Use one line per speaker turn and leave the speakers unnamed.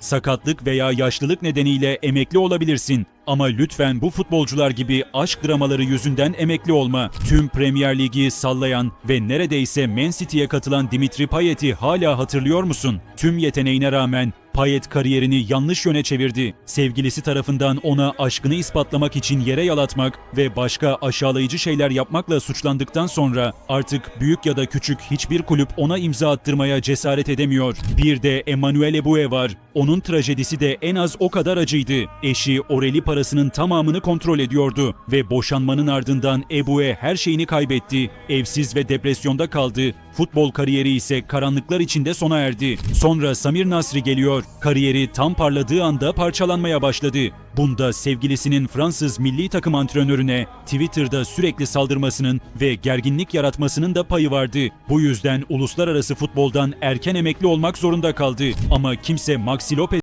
Sakatlık veya yaşlılık nedeniyle emekli olabilirsin. Ama lütfen bu futbolcular gibi aşk dramaları yüzünden emekli olma. Tüm Premier Ligi sallayan ve neredeyse Man City'ye katılan Dimitri Payet'i hala hatırlıyor musun? Tüm yeteneğine rağmen Payet kariyerini yanlış yöne çevirdi. Sevgilisi tarafından ona aşkını ispatlamak için yere yalatmak ve başka aşağılayıcı şeyler yapmakla suçlandıktan sonra artık büyük ya da küçük hiçbir kulüp ona imza attırmaya cesaret edemiyor. Bir de Emmanuel Eboué var. Onun trajedisi de en az o kadar acıydı. Eşi Oreli parasının tamamını kontrol ediyordu ve boşanmanın ardından Eboué her şeyini kaybetti. Evsiz ve depresyonda kaldı. Futbol kariyeri ise karanlıklar içinde sona erdi. Sonra Samir Nasri geliyor. Kariyeri tam parladığı anda parçalanmaya başladı. Bunda sevgilisinin Fransız milli takım antrenörüne Twitter'da sürekli saldırmasının ve gerginlik yaratmasının da payı vardı. Bu yüzden uluslararası futboldan erken emekli olmak zorunda kaldı. Ama kimse Maxi Lopez